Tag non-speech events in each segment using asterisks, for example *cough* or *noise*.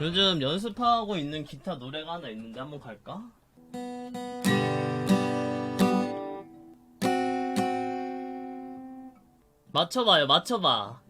요즘 연습하고 있는 기타 노래가 하나 있는데 한번 갈까? 맞춰봐요, 맞춰봐.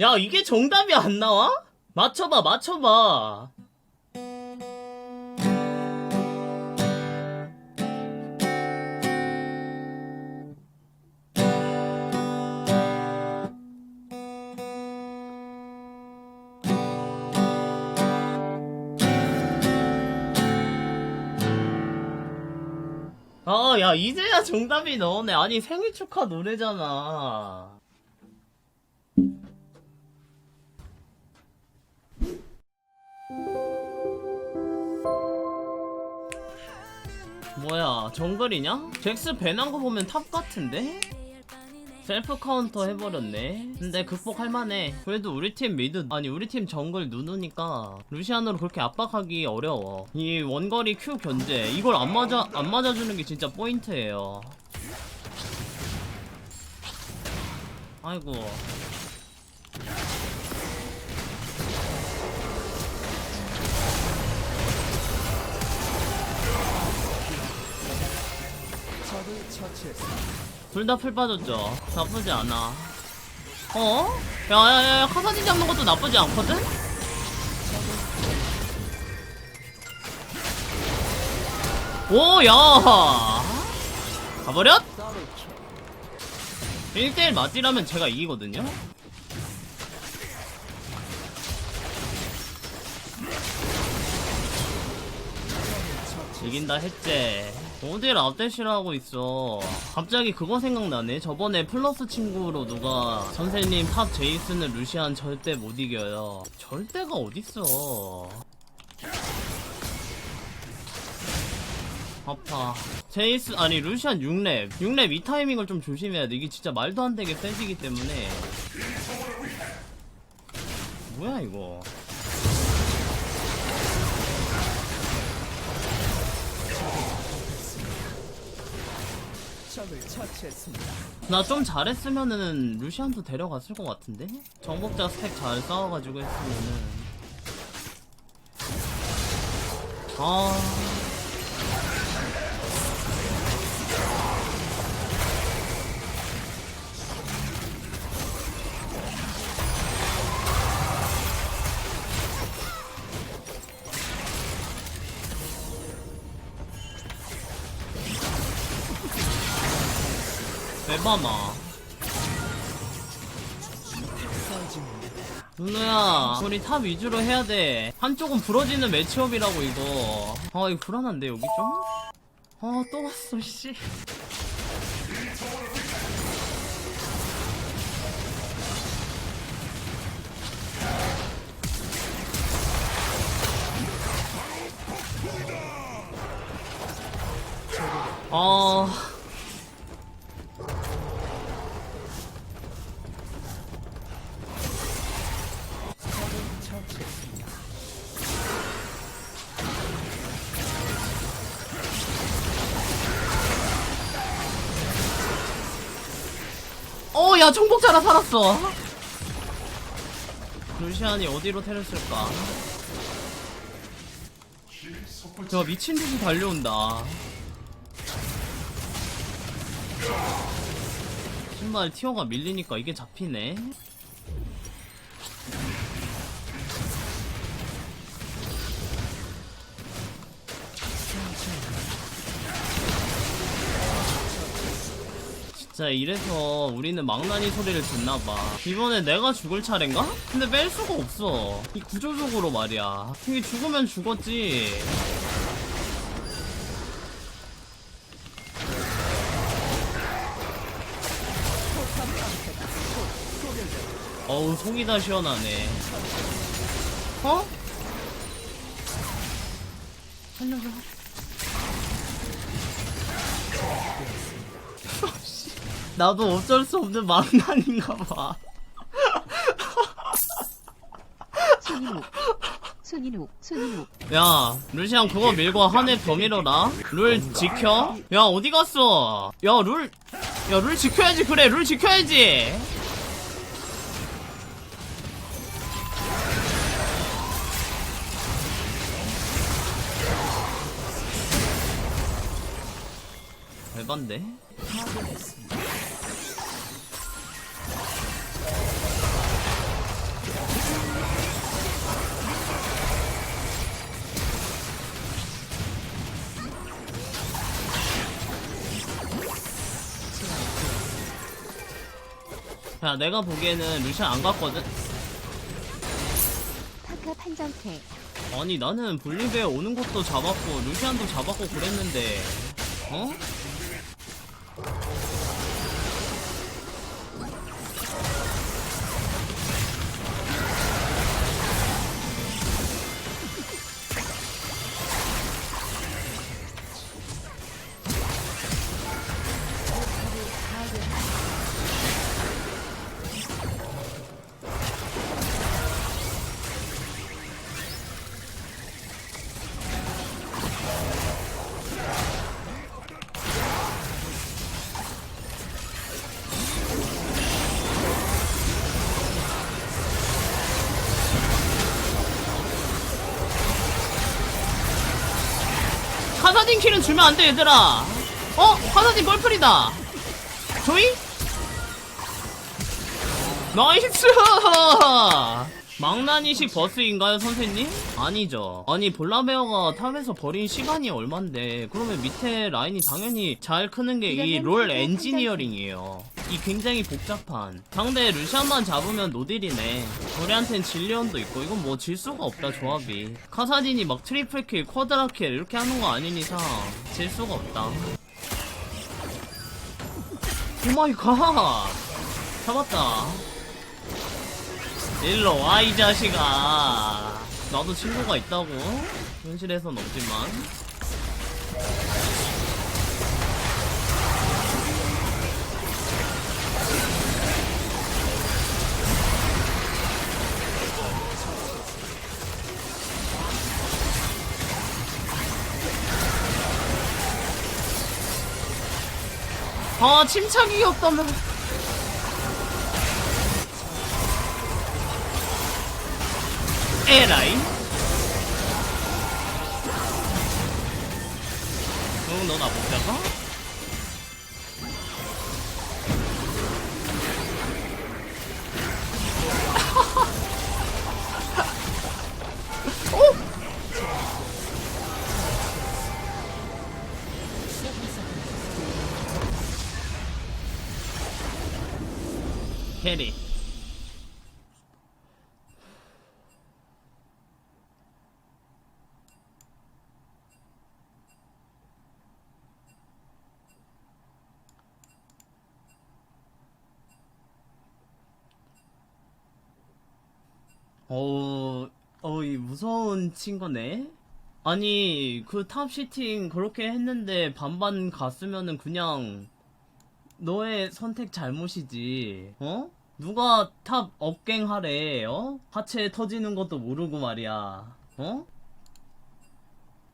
야, 이게 정답이 안 나와? 맞춰봐, 맞춰봐. 아, 야, 이제야 정답이 나오네. 아니, 생일 축하 노래잖아. 뭐야, 정글이냐? 잭스 배난 거 보면 탑 같은데? 셀프 카운터 해버렸네. 근데 극복할 만해. 그래도 우리 팀 미드, 아니, 우리 팀 정글 누누니까 루시안으로 그렇게 압박하기 어려워. 이 원거리 Q 견제, 이걸 안 맞아, 안 맞아주는 게 진짜 포인트예요. 아이고. 둘 다 풀 빠졌죠. 나쁘지 않아. 어? 야야야 카사딘 잡는 것도 나쁘지 않거든? 오, 야! 가버렸? 1대1 맞지라면 제가 이기거든요? 이긴다 했제 어딜 앞대시를 하고 있어. 갑자기 그거 생각나네. 저번에 플러스 친구로 누가 선생님 탑 제이스는 루시안 절대 못 이겨요. 절대가 어딨어. 아파. 제이스 아니 루시안 6렙. 6렙 이 타이밍을 좀 조심해야 돼. 이게 진짜 말도 안 되게 세지기 때문에. 뭐야 이거 적을 처치했습니다. 나 좀 잘했으면은 루시안도 데려갔을 것 같은데? 정복자 스택 잘 쌓아가지고 했으면은 아 에바마 누나야 우리 탑 위주로 해야 돼. 한쪽은 부러지는 매치업이라고 이거. 아 이거 불안한데 여기 좀? 아 또 왔어 씨. 아... 어, 야, 정복자라 살았어. 루시안이 어디로 테렸을까? 저 미친 듯이 달려온다. 신발 티어가 밀리니까 이게 잡히네. 진짜 이래서 우리는 망나니 소리를 듣나봐. 이번에 내가 죽을 차례인가? 근데 뺄 수가 없어. 이 구조적으로 말이야. 이게 죽으면 죽었지. 어우, 속이 다 시원하네. 어? 살려줘. 나도 어쩔 수 없는 망난인가 봐. 손인욱 손인욱 손인욱 야, 루시안 그거 밀고 한해 더 밀어라. 룰 지켜. 야, 어디 갔어? 야, 룰. 야 룰 지켜야지 그래 룰 지켜야지 대반데 야 내가 보기에는 루시안 안 갔거든 파카 아니 나는 볼리베어 오는 것도 잡았고 루시안도 잡았고 그랬는데 어? 카사딘 킬은 주면 안 돼 얘들아. 어? 카사딘 뻘플이다. 조이? 나이스! 망나니식 버스인가요 선생님? 아니죠. 아니 볼라베어가 탑에서 버린 시간이 얼만데. 그러면 밑에 라인이 당연히 잘 크는 게 이 롤 엔지니어링이에요 이 굉장히 복잡한. 상대 루시안만 잡으면 노딜이네. 우리한텐 질리언도 있고 이건 뭐 질 수가 없다 조합이. 카사딘이 막 트리플킬 쿼드라킬 이렇게 하는 거 아닌 이상 질 수가 없다. 오마이갓! 잡았다. 일로 와 이 자식아. 나도 친구가 있다고? 현실에선 없지만 아 침착이 없다면 에라이 응 너나 못 잡아? 어, 어, 이 무서운 친구네? 아니, 그 탑 시팅 그렇게 했는데 반반 갔으면은 그냥 너의 선택 잘못이지. 어? 누가 탑 업갱 하래, 어? 하체 터지는 것도 모르고 말이야. 어?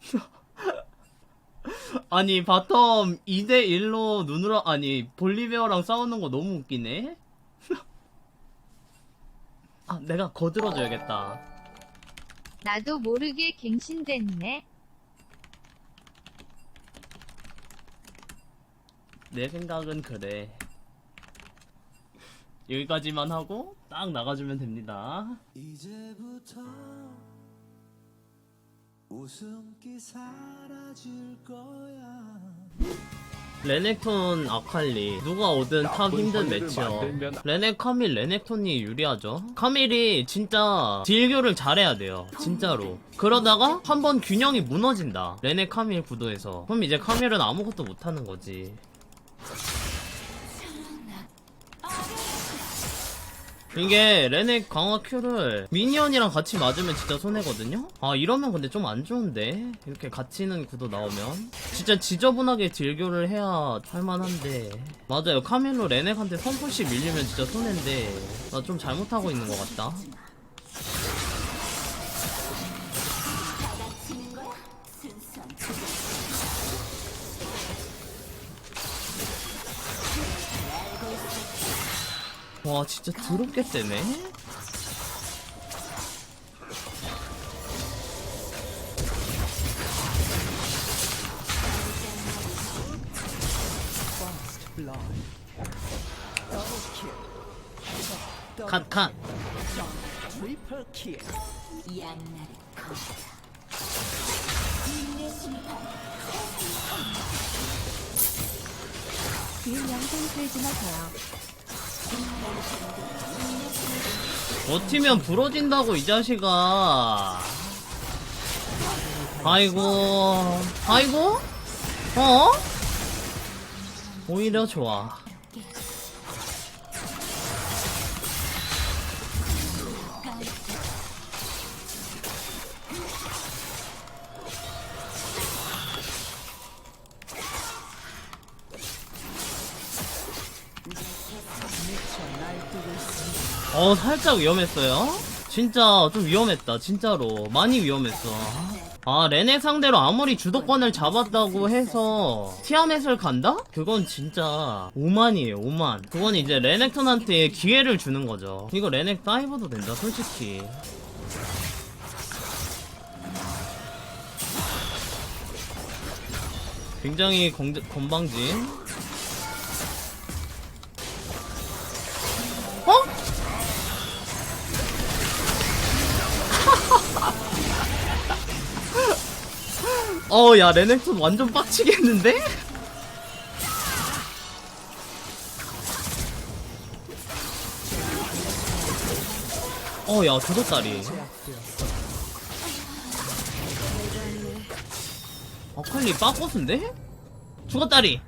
*laughs* 아니, 바텀 2대1로 눈으로, 아니, 볼리베어랑 싸우는 거 너무 웃기네? 아, 내가 거들어줘야겠다. 나도 모르게 갱신됐네. 내 생각은 그래. 여기까지만 하고 딱 나가주면 됩니다. 이제부터 웃음기 사라질 거야. 레넥톤 아칼리 누가 오든 탑 힘든. 만들면 레넥 카밀 레넥톤이 유리하죠. 카밀이 진짜 딜교를 잘해야 돼요. 진짜로. 그러다가 한번 균형이 무너진다. 레넥 카밀 구도에서. 그럼 이제 카밀은 아무것도 못하는 거지. 이게 레넥 강화 큐를 미니언이랑 같이 맞으면 진짜 손해거든요? 아 이러면 근데 좀 안 좋은데? 이렇게 갇히는 구도 나오면? 진짜 지저분하게 딜교를 해야 할만한데. 맞아요. 카밀로 레넥한테 선포시 밀리면 진짜 손해인데. 나 좀 잘못하고 있는 것 같다 와 진짜 더럽게 세네 컷컷 긴 영상 틀지 마세요. 버티면 부러진다고 이 자식아. 아이고. 아이고? 어? 오히려 좋아 어 살짝 위험했어요? 진짜 좀 위험했다 진짜로. 많이 위험했어. 아 레넥 상대로 아무리 주도권을 잡았다고 해서 티아멧을 간다? 그건 진짜 오만이에요 오만. 그건 이제 레넥턴한테 기회를 주는 거죠. 이거 레넥 다이버도 된다 솔직히. 굉장히 건, 건방진 어, 야, 레넥톤 완전 빡치겠는데? 어, 야, 조졌다리. 아칼리 빠꼬스인데? 죽었다리!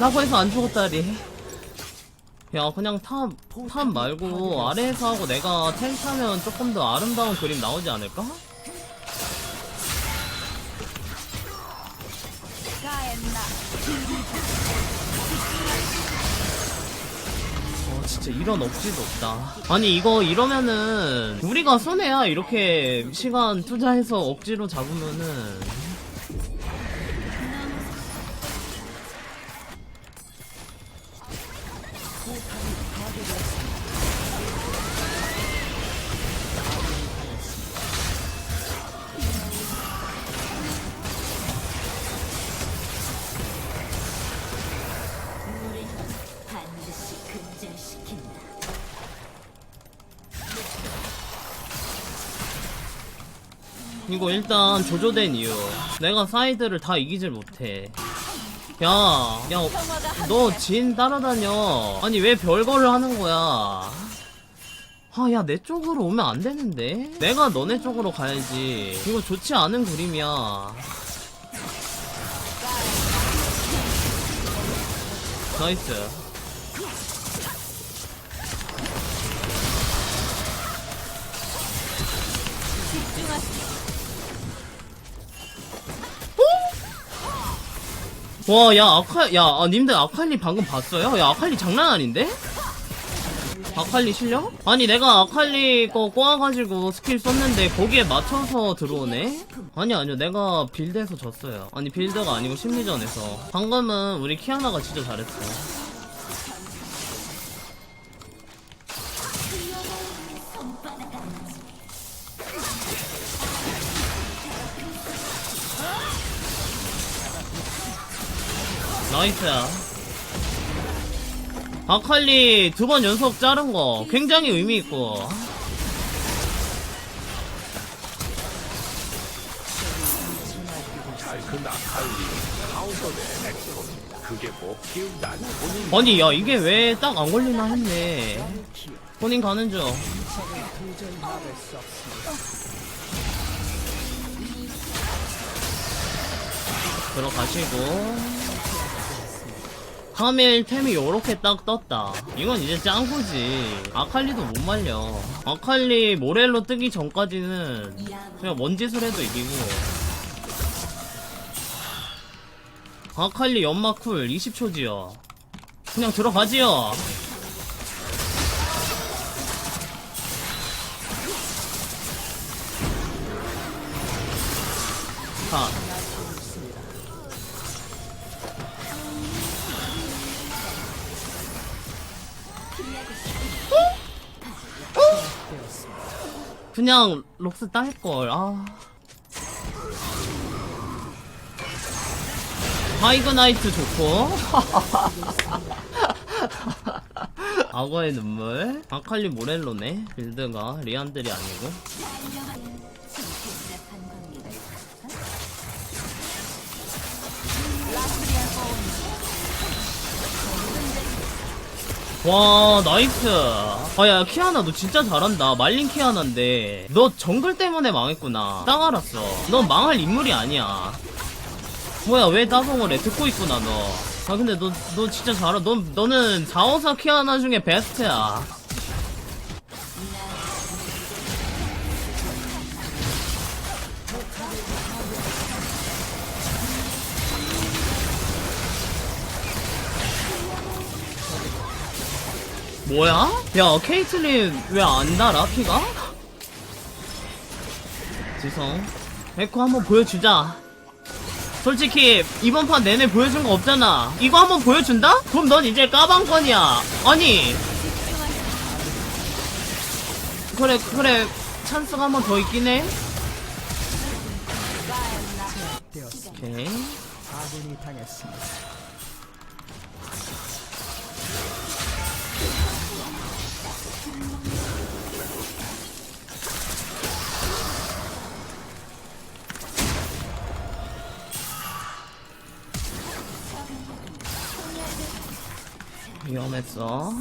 라고 해서 안 죽었다리. 야, 그냥 탑, 탑 말고 아래에서 하고 내가 탱 타면 조금 더 아름다운 그림 나오지 않을까? 진짜 이런 억지도 없다. 아니 이거 이러면은 우리가 손해야 이렇게 시간 투자해서 억지로 잡으면은 이거 일단 조조된 이유 내가 사이드를 다 이기질 못해 야, 야, 너 진 따라다녀. 아니, 왜 별거를 하는 거야? 아, 야, 내 쪽으로 오면 안 되는데? 내가 너네 쪽으로 가야지. 이거 좋지 않은 그림이야. 나이스. 와, 야, 아칼, 야, 아, 님들 아칼리 방금 봤어요? 야, 아칼리 장난 아닌데? 아칼리 실력? 아니, 내가 아칼리 거 꼬아가지고 스킬 썼는데 거기에 맞춰서 들어오네? 아니, 아니요. 내가 빌드에서 졌어요. 아니, 빌드가 아니고 심리전에서. 방금은 우리 키아나가 진짜 잘했어. 나이스야. 아칼리 두 번 연속 자른 거 굉장히 의미 있고. 아니 야 이게 왜 딱 안 걸리나 했네. 본인 가는 중. 들어가시고. 카밀 템이 요렇게 딱 떴다. 이건 이제 짱구지. 아칼리도 못 말려. 아칼리 모렐로 뜨기 전까지는 그냥 뭔 짓을 해도 이기고. 아칼리 연막 쿨 20초지요. 그냥 들어가지요. 자. 그냥 록스 딸걸. 아. 하이그나이트 좋고. *laughs* 악어의 눈물. 아칼리 모렐로네. 빌드가 리안들이 아니고 와 나이스. 아야 키아나 너 진짜 잘한다. 말린 키아나인데. 너 정글 때문에 망했구나. 딱 알았어. 넌 망할 인물이 아니야. 뭐야 왜 따봉을 해? 듣고 있구나 너아 근데 너 너 진짜 잘하 너 너는 4호사 키아나 중에 베스트야 뭐야? 야 케이틀린 왜 안 달아 피가? 지성 에코 한번 보여주자. 솔직히 이번 판 내내 보여준 거 없잖아. 이거 한번 보여준다? 그럼 넌 이제 까방권이야. 아니. 그래 그래. 찬스가 한 번 더 있긴 해. 오케이 위험했어.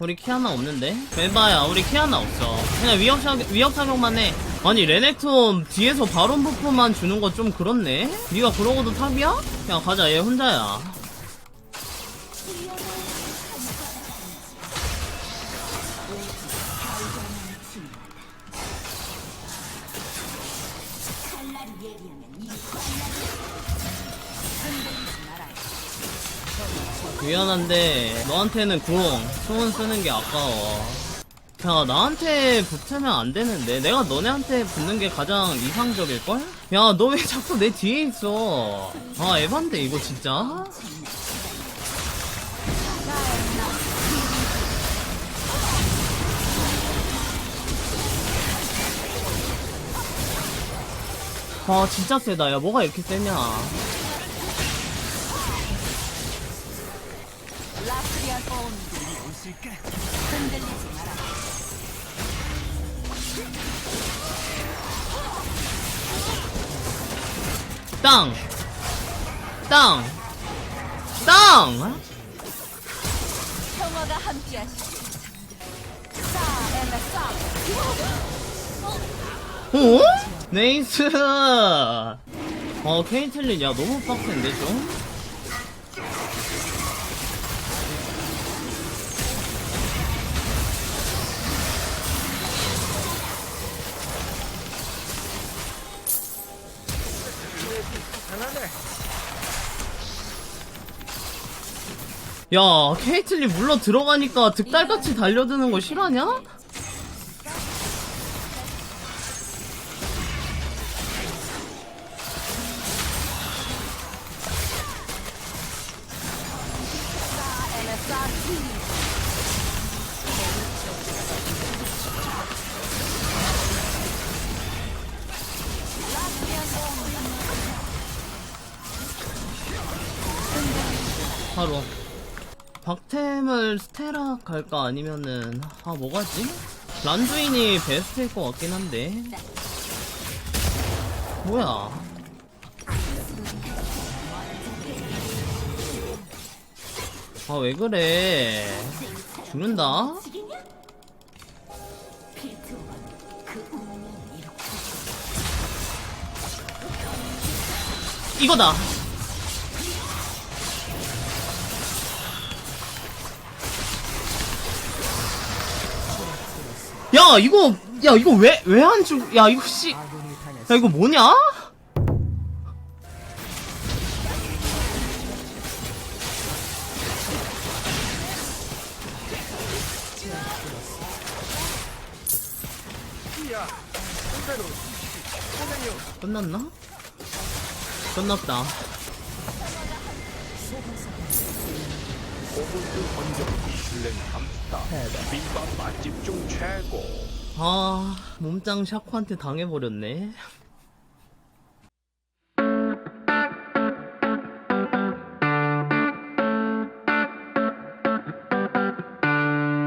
우리 키아나 없는데? ವೆ바야, 우리 키아나 없어. 그냥 위협 사 위협 사격만 해. 아니 레넥톤 뒤에서 바론 버프만 주는 거 좀 그렇네. 네가 그러고도 탑이야? 야 가자, 얘 혼자야. 미안한데 너한테는 궁 소원 쓰는 게 아까워 야 나한테 붙으면 안 되는데 내가 너네한테 붙는 게 가장 이상적일걸? 야 너 왜 자꾸 내 뒤에 있어 아 에반데 이거 진짜? 아 진짜 세다 야 뭐가 이렇게 세냐 땅! 땅! 땅! 평화가 함께하시. 어? 네이스! 어, 케이틀린, 야, 너무 빡센데, 좀? 야, 케이틀린 물러 들어가니까 득달같이 달려드는 거 싫어하냐? 박템을 스테라 갈까? 아니면은 아 뭐가지? 란두인이 베스트일 것 같긴 한데. 뭐야? 아 왜 그래? 죽는다? 이거다 야 이거 야 이거 왜 왜 안 죽? 야 이거 씨. 야 이거 뭐냐? 끝났나? 끝났다. 오버스 건조기 실랭 감스타 비빔밥 맛집 중 최고 아 몸짱 샤코한테 당해버렸네